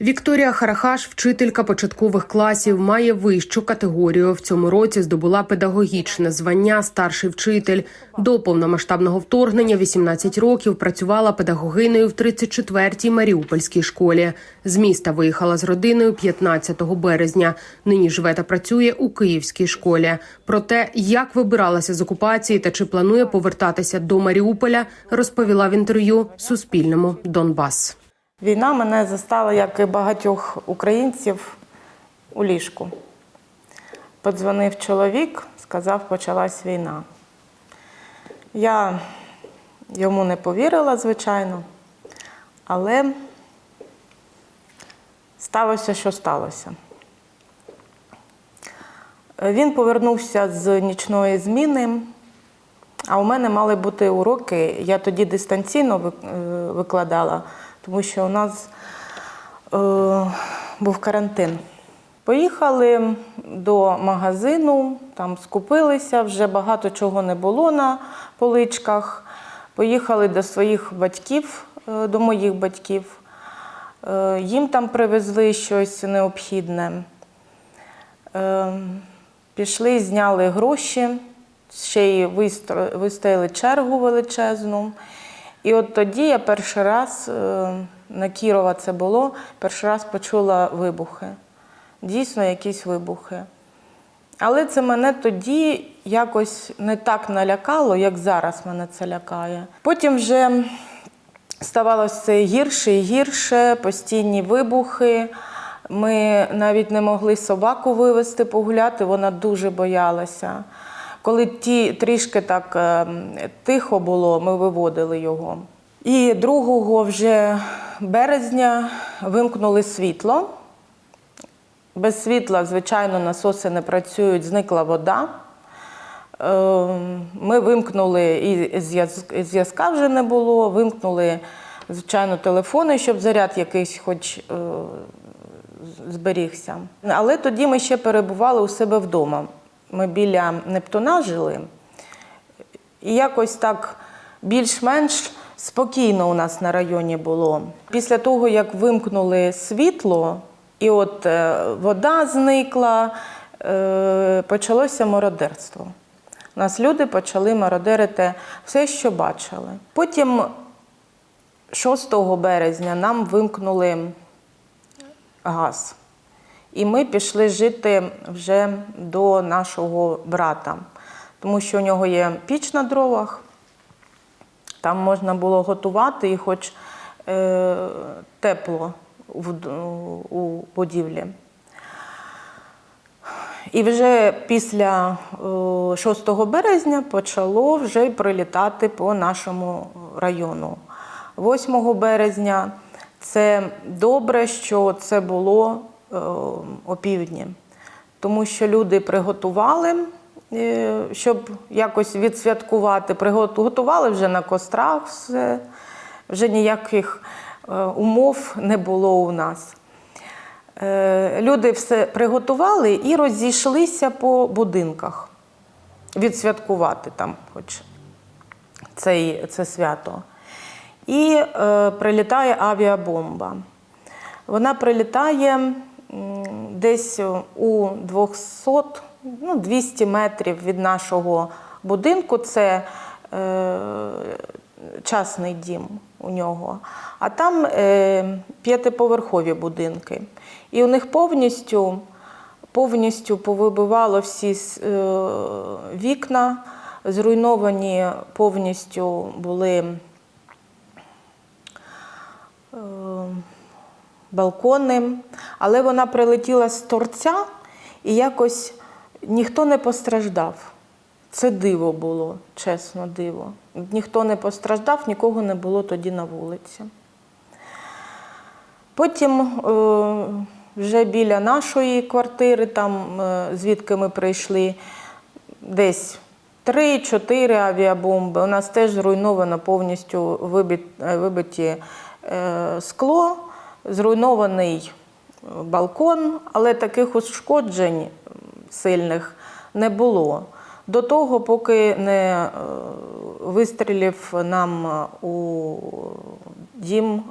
Вікторія Харахаш, вчителька початкових класів, має вищу категорію. В цьому році здобула педагогічне звання старший вчитель. До повномасштабного вторгнення 18 років працювала педагогинею в 34-й Маріупольській школі. З міста виїхала з родиною 15 березня. Нині живе та працює у київській школі. Про те, як вибиралася з окупації та чи планує повертатися до Маріуполя, розповіла в інтерв'ю Суспільному Донбас. Війна мене застала, як і багатьох українців, у ліжку. Подзвонив чоловік, сказав, почалась війна. Я йому не повірила, звичайно, але сталося, що сталося. Він повернувся з нічної зміни, а у мене мали бути уроки. Я тоді дистанційно е, викладала, тому що у нас е, був карантин. Поїхали до магазину, там скупилися, вже багато чого не було на поличках. Поїхали до своїх батьків, е, до моїх батьків. Е, Їм там привезли щось необхідне. Е, Пішли, зняли гроші, ще й вистояли чергу величезну. І от тоді я перший раз е, на Кірова це було, перший раз почула вибухи. Дійсно, якісь вибухи. Але це мене тоді якось не так налякало, як зараз мене це лякає. Потім вже ставалося все гірше і гірше, постійні вибухи. Ми навіть не могли собаку вивезти погуляти, вона дуже боялася. Коли ті трішки так е, тихо було, ми виводили його. І 2 вже березня вимкнули світло. Без світла, звичайно, насоси не працюють, зникла вода. Е, Ми вимкнули і зв'язка вже не було, вимкнули, звичайно, телефони, щоб заряд якийсь хоч е, зберігся. Але тоді ми ще перебували у себе вдома. Ми біля Нептуна жили. І якось так більш-менш спокійно у нас на районі було. Після того, як вимкнули світло, і от е, вода зникла, е, почалося мародерство. Нас люди почали мародерити все, що бачили. Потім 6 березня нам вимкнули газ. І ми пішли жити вже до нашого брата, тому що у нього є піч на дровах, там можна було готувати і хоч е, тепло в, у будівлі. І вже після е, 6 березня почало вже прилітати по нашому району. 8 березня це добре, що це було опівдні, тому що люди приготували, е, щоб якось відсвяткувати, приготували вже на кострах все, вже ніяких е, умов не було у нас. Е, Люди все приготували і розійшлися по будинках відсвяткувати там, хоч цей, це свято. І е, прилітає авіабомба. Вона прилітає десь у 200, ну, 200 метрів від нашого будинку. Це е, частний дім у нього. А там е, п'ятиповерхові будинки. І у них повністю, повністю повибивало всі е, вікна, зруйновані повністю були балкони, але вона прилетіла з торця і якось ніхто не постраждав. Це диво було, чесно, диво. Ніхто не постраждав, нікого не було тоді на вулиці. Потім е, вже біля нашої квартири, там, е, звідки ми прийшли, десь 3-4 авіабомби. У нас теж зруйновано повністю е, вибиті скло, зруйнований е, балкон, але таких ушкоджень сильних не було. До того, поки не е, вистрілив нам е, у дім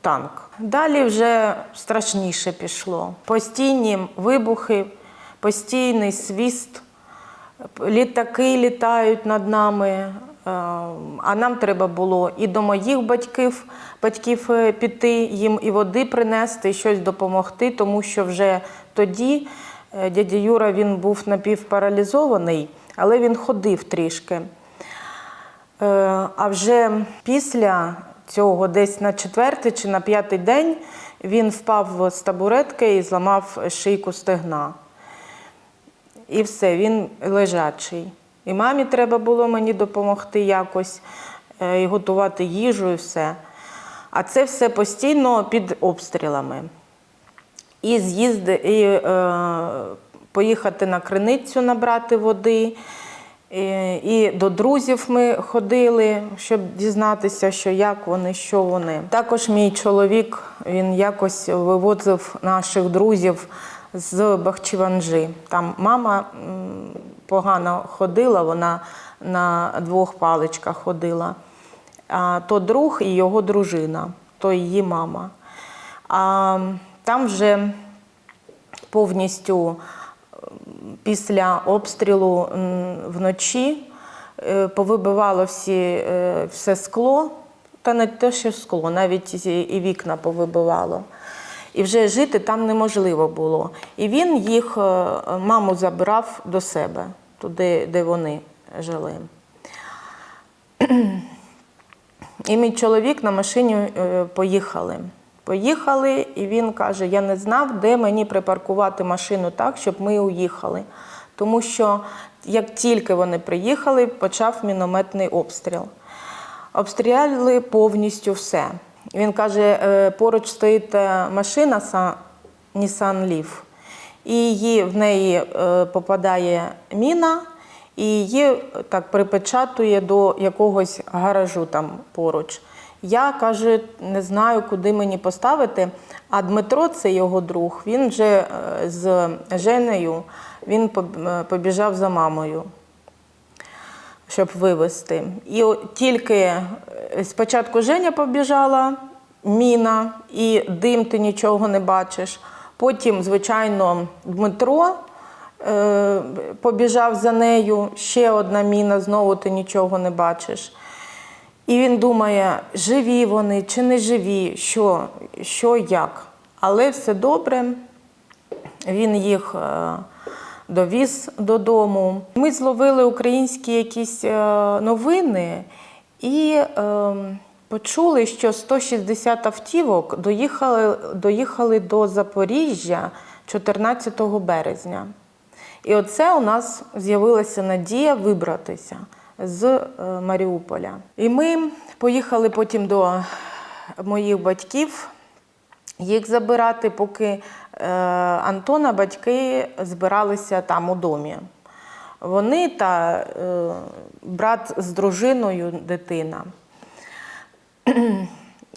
танк. Далі вже страшніше пішло. Постійні вибухи, постійний свіст, літаки літають над нами. А нам треба було і до моїх батьків, батьків е, піти, їм і води принести, і щось допомогти, тому що вже тоді е, дядя Юра він був напівпаралізований, але він ходив трішки. Е, А вже після цього, десь на четвертий чи на п'ятий день, він впав з табуретки і зламав шийку стегна. І все, він лежачий. І мамі треба було мені допомогти якось, е, і готувати їжу, і все. А це все постійно під обстрілами. І з'їзди, і е, поїхати на криницю набрати води. І, і до друзів ми ходили, щоб дізнатися, що як вони, що вони. Також мій чоловік він якось вивозив наших друзів з Бахчеванжи. Там мама погано ходила, вона на двох паличках ходила. То друг і його дружина, то її мама. А там вже повністю після обстрілу вночі е, повибивало всі, е, все скло, та не те, що скло, навіть і вікна повибивало. І вже жити там неможливо було. І він їх, е, маму забрав до себе, туди, де вони жили. І мій чоловік на машині е, поїхали. Поїхали, і він каже: я не знав, де мені припаркувати машину так, щоб ми уїхали. Тому що як тільки вони приїхали, почав мінометний обстріл. Обстріляли повністю все. Він каже: «Е, поруч стоїть е, машина Nissan Leaf, і її в неї е, попадає міна, і її так припечатує до якогось гаражу там поруч. Я каже, не знаю, куди мені поставити. А Дмитро, це його друг, він вже з Женею він побіжав за мамою щоб вивезти. І тільки е, спочатку Женя побіжала, міна, і дим ти нічого не бачиш. Потім, звичайно, Дмитро е, побіжав за нею, ще одна міна, знову ти нічого не бачиш. І він думає, живі вони чи не живі, що, що як. Але все добре. Він їх е, довіз додому. Ми зловили українські якісь е, новини і е, почули, що 160 автівок доїхали, доїхали до Запоріжжя 14 березня. І оце у нас з'явилася надія вибратися з е, Маріуполя. І ми поїхали потім до моїх батьків їх забирати, поки е, Антона батьки збиралися там у домі. Вони та е, брат з дружиною, дитина.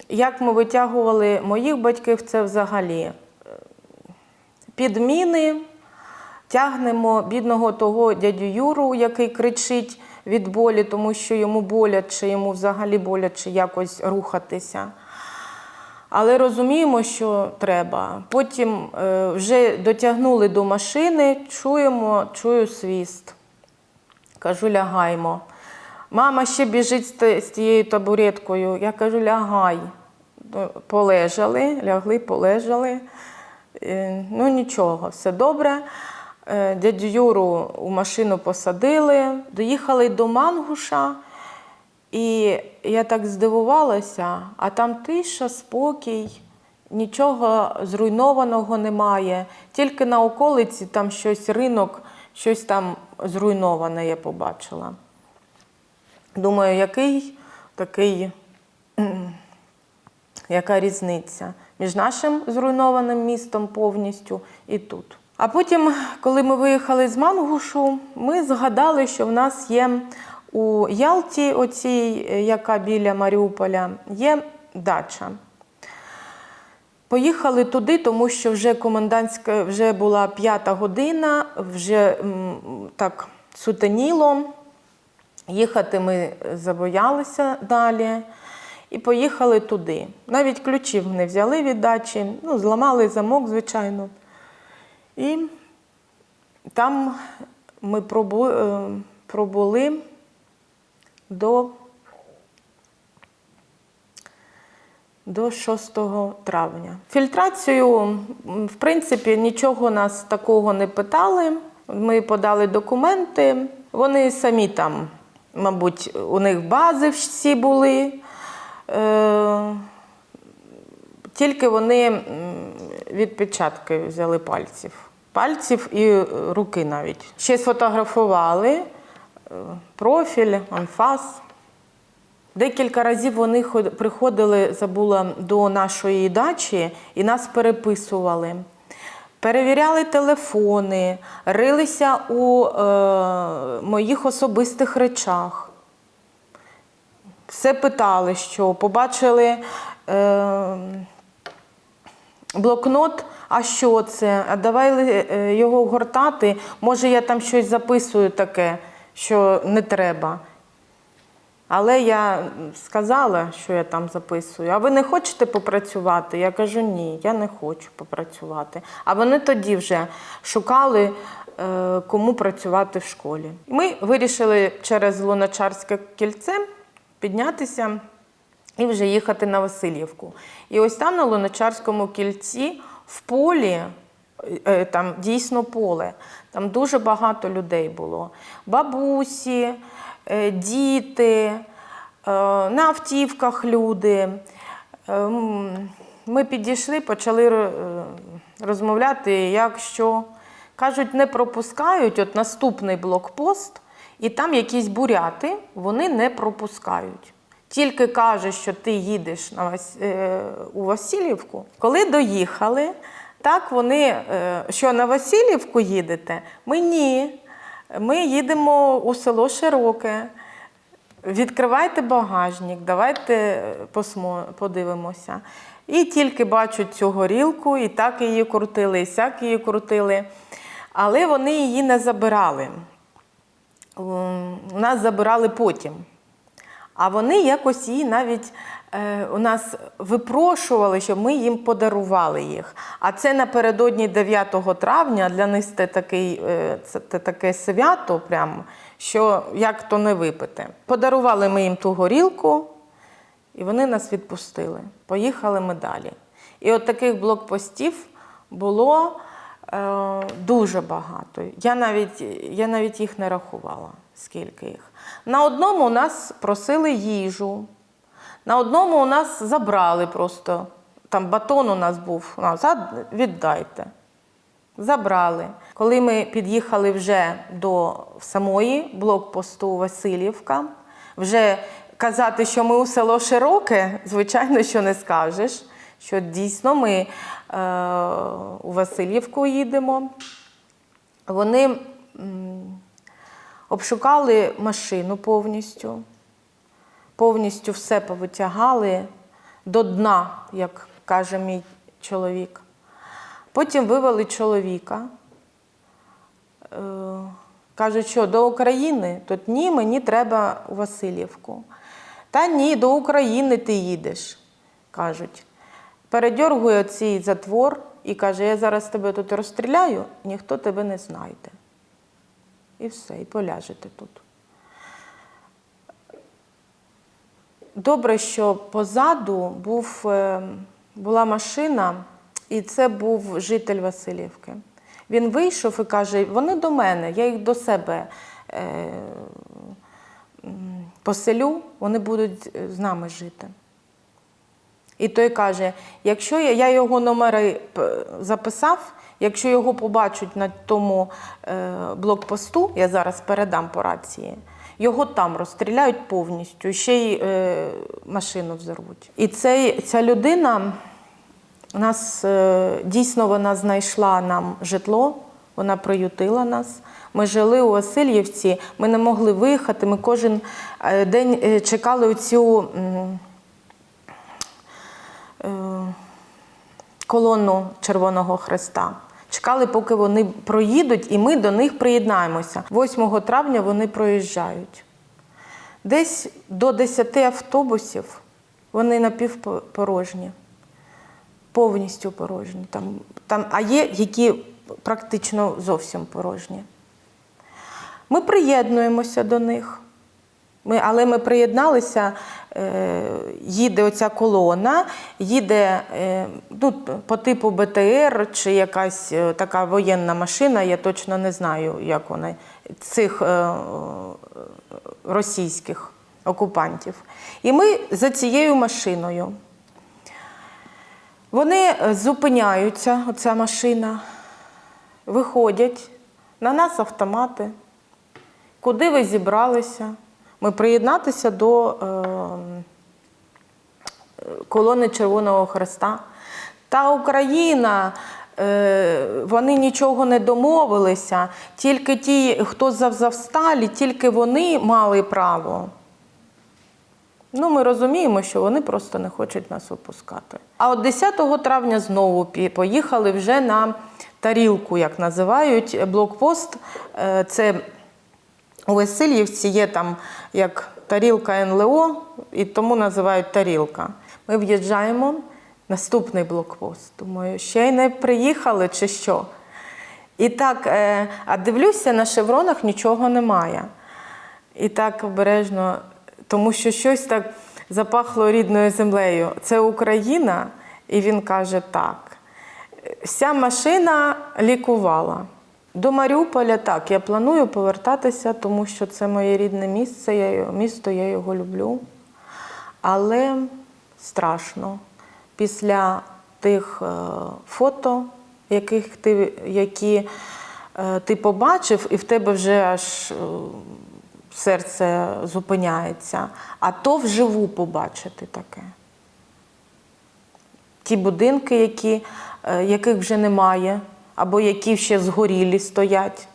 Як ми витягували моїх батьків, це взагалі е, підміни, тягнемо бідного того дядю Юру, який кричить від болі, тому що йому боляче, йому взагалі боляче якось рухатися. Але розуміємо, що треба. Потім е, вже дотягнули до машини, чуємо, чую свіст. Кажу, лягаймо. Мама ще біжить з тією табуреткою. Я кажу, лягай. Ну, Полежали, лягли, полежали. Е, Ну нічого, все добре. Е, Дядю Юру у машину посадили, доїхали до Мангуша. І я так здивувалася, а там тиша, спокій, нічого зруйнованого немає. Тільки на околиці там щось ринок, щось там зруйноване я побачила. Думаю, який такий, яка різниця між нашим зруйнованим містом повністю і тут. А потім, коли ми виїхали з Мангушу, ми згадали, що в нас є у Ялті, оцій, е, яка біля Маріуполя, є дача. Поїхали туди, тому що вже комендантська вже була п'ята година, вже так сутеніло. Їхати ми забоялися далі. і поїхали туди. Навіть ключів не взяли від дачі, ну, зламали замок, звичайно. І там ми е, пробули до, до 6 травня. Фільтрацію, в принципі, нічого нас такого не питали. Ми подали документи. Вони самі там, мабуть, у них бази всі були. Е, тільки вони відпечатки взяли пальців. Пальців і е, руки навіть. Ще сфотографували профіль, анфас. Декілька разів вони приходили, забула, до нашої дачі і нас переписували. Перевіряли телефони, рилися у е, моїх особистих речах. Все питали, що побачили е, блокнот, а що це? А давай е, його гортати. Може, я там щось записую таке, що не треба. Але я сказала, що я там записую. А ви не хочете попрацювати? Я кажу, ні, я не хочу попрацювати. А вони тоді вже шукали, е, кому працювати в школі. Ми вирішили через Луначарське кільце піднятися і вже їхати на Васильівку. І ось там на Луначарському кільці в полі. е, Там дійсно поле, там дуже багато людей було. Бабусі, е, діти, е, на автівках люди. Е, Ми підійшли, почали розмовляти, як що. Кажуть, не пропускають от наступний блокпост, і там якісь буряти, вони не пропускають. Тільки каже, що ти їдеш на Вас... у Васильівку. Коли доїхали, так вони, е, що на Васильівку їдете? Ми ні. Ми їдемо у село Широке. Відкривайте багажник, давайте е, подивимося. І тільки бачать цю горілку, і так її крутили, і сяк її крутили. Але вони її не забирали. Нас забирали потім. А вони якось її навіть у нас випрошували, щоб ми їм подарували їх. А це напередодні 9 травня для них це, такий, е, це, таке свято, прямо, що як то не випити. Подарували ми їм ту горілку, і вони нас відпустили. Поїхали ми далі. І от таких блокпостів було е, дуже багато. Я навіть, я навіть їх не рахувала, скільки їх. На одному нас просили їжу, на одному у нас забрали просто. Там батон у нас був, назад віддайте. Забрали. Коли ми під'їхали вже до самої блокпосту Васильівка, вже казати, що ми у село Широке, звичайно, що не скажеш. Що дійсно ми е, у Васильівку їдемо. Вони м, обшукали машину повністю, повністю все повитягали до дна, як каже мій чоловік. Потім вивели чоловіка. Е, Кажуть, що до України, тут ні, мені треба у Васильівку. Та ні, до України ти їдеш, кажуть. Передьоргує цей затвор і каже: я зараз тебе тут розстріляю, ніхто тебе не знайде. І все, і поляжете тут. Добре, що позаду був, е, була машина, і це був житель Васильівки. Він вийшов і каже: вони до мене, я їх до себе е, поселю, вони будуть з нами жити. І той каже: якщо я, я його номери записав, якщо його побачать на тому е, блокпосту, я зараз передам по рації, його там розстріляють повністю, ще й е, машину взорвуть. І цей, ця людина, нас е, дійсно вона знайшла нам житло, вона приютила нас. Ми жили у Васильівці, ми не могли виїхати. Ми кожен е, день е, чекали оцю. м, е, колону Червоного Хреста. Чекали, поки вони проїдуть, і ми до них приєднаємося. 8 травня вони проїжджають. Десь до 10 автобусів Вони напівпорожні, повністю порожні. Там, там, а є, які практично зовсім порожні. Ми приєднуємося до них. Ми, але ми приєдналися, їде оця колона, їде е, ну, по типу БТР чи якась е, така воєнна машина, я точно не знаю, як вона, цих е, російських окупантів. І ми за цією машиною. Вони е, зупиняються, оця машина, виходять, на нас автомати. Куди ви зібралися? Ми приєднатися до е, колони Червоного Хреста. Та Україна, е, вони нічого не домовилися, тільки ті, хто завзавсталі, тільки вони мали право. Ну, ми розуміємо, що вони просто не хочуть нас випускати. А от 10 травня знову поїхали вже на тарілку, як називають, блокпост. Е, Це у Васильівці є там як тарілка НЛО, і тому називають тарілка. Ми в'їжджаємо, наступний блокпост. Думаю, ще й не приїхали чи що. І так, е, а дивлюся, на шевронах нічого немає. І так обережно, тому що щось так запахло рідною землею. Це Україна, і він каже так. Вся машина лікувала. До Маріуполя так, я планую повертатися, тому що це моє рідне місце, я, місто, я його люблю. Але страшно. Після тих е, фото, яких ти, які е, ти побачив, і в тебе вже аж е, серце зупиняється. А то вживу побачити таке. Ті будинки, які, яких вже немає, або які ще згорілі стоять.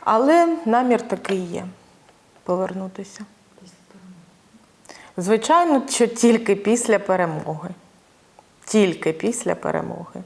Але намір такий є повернутися. Звичайно, що тільки після перемоги. Тільки після перемоги.